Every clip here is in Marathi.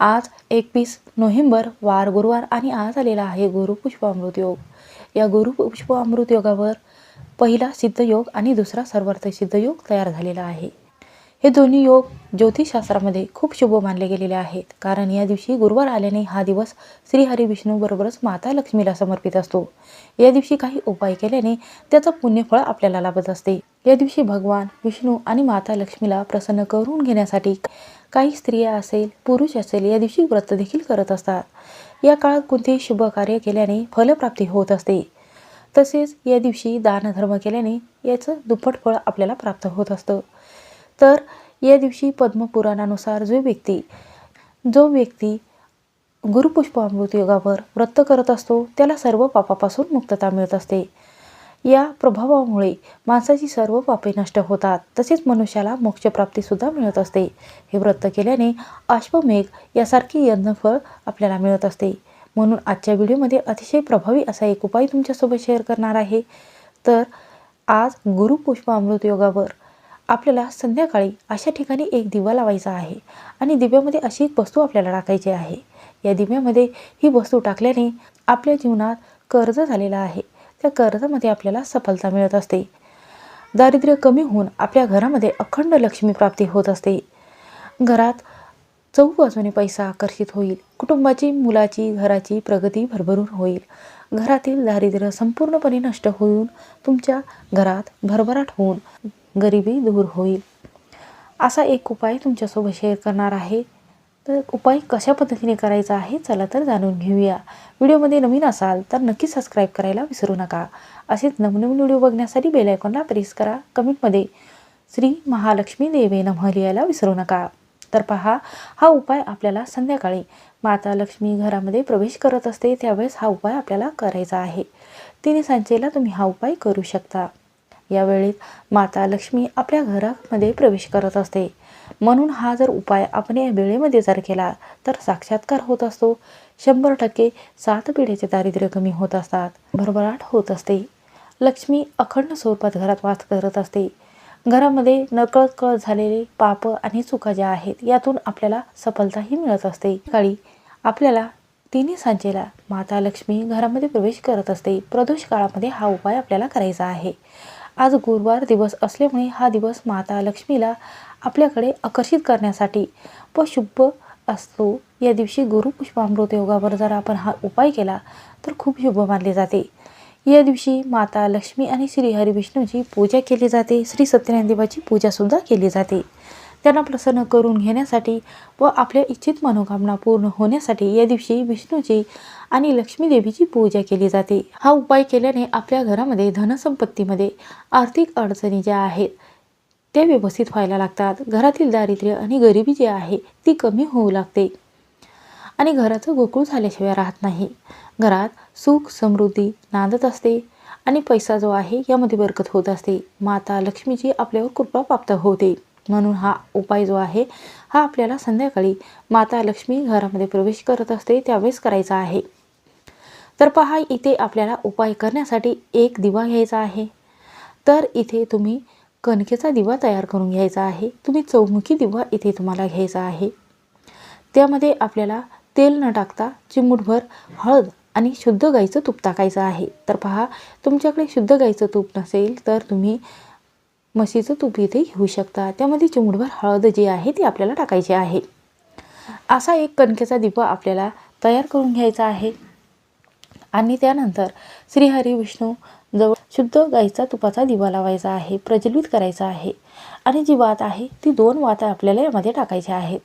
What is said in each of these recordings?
आज एकवीस नोव्हेंबर वार गुरुवार आणि आज आलेला आहे गुरुपुष्प अमृत योग. या गुरुपुष्प अमृत योगावर पहिला सिद्धयोग आणि दुसरा सर्वार्थ सिद्धयोग तयार झालेला आहे. हे दोन्ही योग ज्योतिषशास्त्रामध्ये खूप शुभ मानले गेलेले आहेत. कारण या दिवशी गुरुवार आल्याने हा दिवस श्री हरी विष्णूबरोबरच माता लक्ष्मीला समर्पित असतो. या दिवशी काही उपाय केल्याने त्याचं पुण्यफळ आपल्याला लाभत असते. या दिवशी भगवान विष्णू आणि माता लक्ष्मीला प्रसन्न करून घेण्यासाठी काही स्त्रिया असेल पुरुष असेल या दिवशी व्रत देखील करत असतात. या काळात कोणतेही शुभ कार्य केल्याने फलप्राप्ती होत असते. तसेच या दिवशी दानधर्म केल्याने याचं दुप्पट फळ आपल्याला प्राप्त होत असतं. तर या दिवशी पद्मपुराणानुसार जो व्यक्ती जो व्यक्ती गुरुपुष्प अमृत योगावर व्रत करत असतो त्याला सर्व पापापासून मुक्तता मिळत असते. या प्रभावामुळे माणसाची सर्व पापे नष्ट होतात. तसेच मनुष्याला मोक्षप्राप्तीसुद्धा मिळत असते. हे व्रत केल्याने अश्वमेघ यासारखे यज्ञफळ आपल्याला मिळत असते. म्हणून आजच्या व्हिडिओमध्ये अतिशय प्रभावी असा एक उपाय तुमच्यासोबत शेअर करणार आहे. तर आज गुरुपुष्प अमृत योगावर आपल्याला संध्याकाळी अशा ठिकाणी एक दिवा लावायचा आहे आणि दिव्यामध्ये अशी एक वस्तू आपल्याला टाकायची आहे. या दिव्यामध्ये ही वस्तू टाकल्याने आपल्या जीवनात कर्ज झालेला आहे. त्या कर्जामध्ये आपल्याला सफलता मिळत असते. दारिद्र्य कमी होऊन आपल्या घरामध्ये अखंड लक्ष्मी प्राप्ती होत असते. घरात चौबाजूने पैसा आकर्षित होईल. कुटुंबाची मुलाची घराची प्रगती भरभरून होईल. घरातील दारिद्र्य संपूर्णपणे नष्ट होऊन तुमच्या घरात भरभराट होऊन गरिबी दूर होईल. असा एक उपाय तुमच्यासोबत शेअर करणार आहे. तर उपाय कशा पद्धतीने करायचा आहे चला तर जाणून घेऊया. व्हिडिओमध्ये नवीन असाल तर नक्की सबस्क्राईब करायला विसरू नका. असेच नवनवीन व्हिडिओ बघण्यासाठी बेल आयकॉनला प्रेस करा. कमेंटमध्ये श्री महालक्ष्मी देवे नमः लिहायला विसरू नका. तर पहा हा उपाय आपल्याला संध्याकाळी माता लक्ष्मी घरामध्ये प्रवेश करत असते त्यावेळेस हा उपाय आपल्याला करायचा आहे. तिने सांजेला तुम्ही हा उपाय करू शकता. यावेळेस माता लक्ष्मी आपल्या घरामध्ये प्रवेश करत असते. म्हणून हा जर उपाय आपण या वेळेमध्ये जर केला तर साक्षात्कार होत असतो. शंभर टक्के सात पिढ्याचे दारिद्र्य कमी होत असतात. भरभराट होत असते. लक्ष्मी अखंड स्वरूपात घरात वास करत असते. घरामध्ये नकळत कळत झालेले पाप आणि चुका ज्या आहेत यातून आपल्याला सफलताही मिळत असते. काळी आपल्याला तिन्ही सांजेला माता लक्ष्मी घरामध्ये प्रवेश करत असते. प्रदोष काळामध्ये हा उपाय आपल्याला करायचा आहे. आज गुरुवार दिवस असल्यामुळे हा दिवस माता लक्ष्मीला आपल्याकडे आकर्षित करण्यासाठी व शुभ असतो. या दिवशी गुरुपुष्पामृत योगावर जर आपण हा उपाय केला तर खूप शुभ मानले जाते. या दिवशी माता लक्ष्मी आणि श्री हरिविष्णूची पूजा केली जाते. श्री सत्यनारायण देवाची पूजासुद्धा केली जाते. त्यांना प्रसन्न करून घेण्यासाठी व आपल्या इच्छित मनोकामना पूर्ण होण्यासाठी या दिवशी विष्णूची आणि लक्ष्मीदेवीची पूजा केली जाते. हा उपाय केल्याने आपल्या घरामध्ये धनसंपत्तीमध्ये आर्थिक अडचणी ज्या आहेत त्या व्यवस्थित व्हायला लागतात. घरातील दारिद्र्य आणि गरिबी जी आहे ती कमी होऊ लागते. आणि घराचं गोकुळ झाल्याशिवाय राहत नाही. घरात सुख समृद्धी नांदत असते आणि पैसा जो आहे यामध्ये बरकत होत असते. माता लक्ष्मीची आपल्यावर कृपा प्राप्त होते. म्हणून हा उपाय जो आहे हा आपल्याला संध्याकाळी माता लक्ष्मी घरामध्ये प्रवेश करत असते त्यावेळेस करायचा आहे. तर पहा इथे आपल्याला उपाय करण्यासाठी एक दिवा घ्यायचा आहे. तर इथे तुम्ही कणकेचा दिवा तयार करून घ्यायचा आहे. तुम्ही चौमुखी दिवा इथे तुम्हाला घ्यायचा आहे. त्यामध्ये आपल्याला तेल न टाकता चिमूटभर हळद आणि शुद्ध गाईचं तूप टाकायचं आहे. तर पहा तुमच्याकडे शुद्ध गाईचं तूप नसेल तर तुम्ही म्हशीचं तूप इथे घेऊ शकता. त्यामध्ये चिमूटभर हळद जी आहे ती आपल्याला टाकायची आहे. असा एक कणकेचा दिवा आपल्याला तयार करून घ्यायचा आहे. आणि त्यानंतर श्रीहरी विष्णू जवळ शुद्ध गाईचा तुपाचा दिवा लावायचा आहे प्रज्वलित करायचा आहे. आणि जी वात आहे ती दोन वाता आपल्याला यामध्ये टाकायच्या आहेत.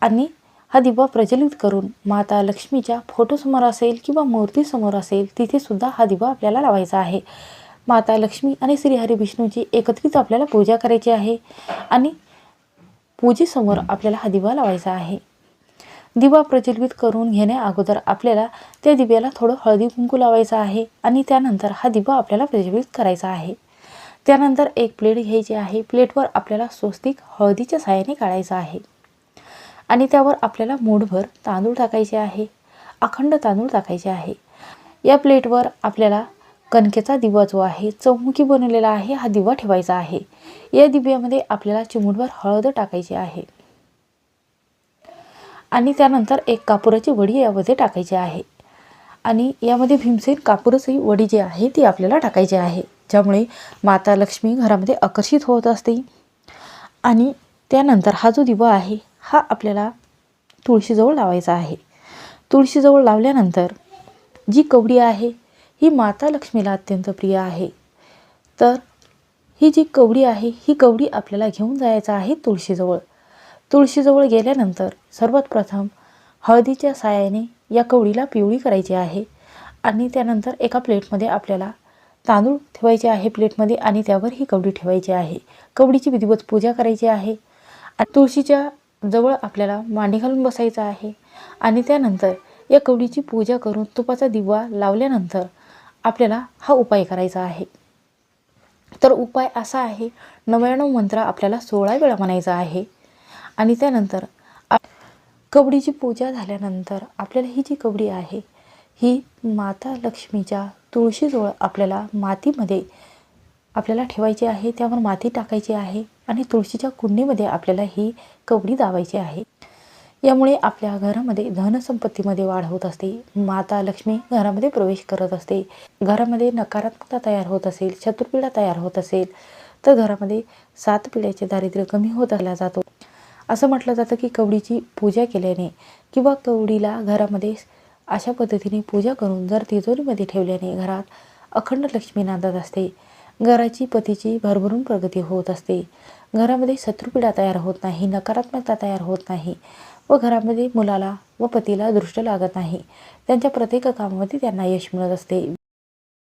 आणि हा दिवा प्रज्वलित करून माता लक्ष्मीच्या फोटोसमोर असेल किंवा मूर्तीसमोर असेल तिथेसुद्धा हा दिवा आपल्याला लावायचा आहे. माता लक्ष्मी आणि श्रीहरी विष्णूची एकत्रित आपल्याला पूजा करायची आहे. आणि पूजेसमोर आपल्याला हा दिवा लावायचा आहे. दिवा प्रज्वलित करून घेण्या अगोदर आपल्याला त्या दिव्याला थोडं हळदी कुंकू लावायचं आहे आणि त्यानंतर हा दिवा आपल्याला प्रज्वलित करायचा आहे. त्यानंतर एक प्लेट घ्यायची आहे. प्लेटवर आपल्याला स्वस्तिक हळदीच्या साहाय्याने काढायचं आहे. आणि त्यावर आपल्याला मूठभर तांदूळ टाकायचे आहे. अखंड तांदूळ टाकायचे आहे. या प्लेटवर आपल्याला कणकेचा दिवा जो आहे चौमुखी बनवलेला आहे हा दिवा ठेवायचा आहे. या दिव्यामध्ये आपल्याला चिमूटभर हळद टाकायची आहे. आणि त्यानंतर एक कापुराची वडी यामध्ये टाकायची आहे. आणि यामध्ये भीमसेन कापूरची वडी जी आहे ती आपल्याला टाकायची आहे. ज्यामुळे माता लक्ष्मी घरामध्ये आकर्षित होत असते. आणि त्यानंतर हा जो दिवा आहे हा आपल्याला तुळशीजवळ लावायचा आहे. तुळशीजवळ लावल्यानंतर जी कवडी आहे ही माता लक्ष्मीला अत्यंत प्रिय आहे. तर ही जी कवडी आहे ही कवडी आपल्याला घेऊन जायचं आहे तुळशीजवळ. तुळशीजवळ गेल्यानंतर सर्वात प्रथम हळदीच्या सायाने या कवडीला पिवळी करायची आहे आणि त्यानंतर एका प्लेटमध्ये आपल्याला तांदूळ ठेवायचे आहे प्लेटमध्ये आणि त्यावर ही कवडी ठेवायची आहे. कवडीची विधिवत पूजा करायची आहे. तुळशीच्या जवळ आपल्याला मांडी घालून बसायचं आहे. आणि त्यानंतर या कवडीची पूजा करून तुपाचा दिवा लावल्यानंतर आपल्याला हा उपाय करायचा आहे. तर उपाय असा आहे नव्याण्णव मंत्र आपल्याला सोळा वेळा म्हणायचा आहे. आणि त्यानंतर कवडीची पूजा झाल्यानंतर आपल्याला ही जी कवडी आहे ही माता लक्ष्मीच्या तुळशीजवळ आपल्याला मातीमध्ये आपल्याला ठेवायची आहे त्यावर माती टाकायची आहे आणि तुळशीच्या कुंडीमध्ये आपल्याला ही कवडी दावायची आहे. यामुळे आपल्या घरामध्ये धनसंपत्तीमध्ये वाढ होत असते माता लक्ष्मी घरामध्ये प्रवेश करत असते घरामध्ये नकारात्मकता तयार होत असेल शत्रुपीडा तयार होत असेल तर घरामध्ये सात पिढ्याचे दारिद्र्य कमी होत आला जातो. असं म्हटलं जातं की कवडीची पूजा केल्याने किंवा कवडीला घरामध्ये अशा पद्धतीने पूजा करून जर तिजोरीमध्ये ठेवल्याने घरात अखंड लक्ष्मी नांदत असते घराची पतीची भरभरून प्रगती होत असते. घरामध्ये शत्रुपीडा तयार होत नाही नकारात्मकता तयार होत नाही व घरामध्ये मुलाला व पतीला दृष्ट लागत नाही. त्यांच्या प्रत्येक कामामध्ये त्यांना यश मिळत असते.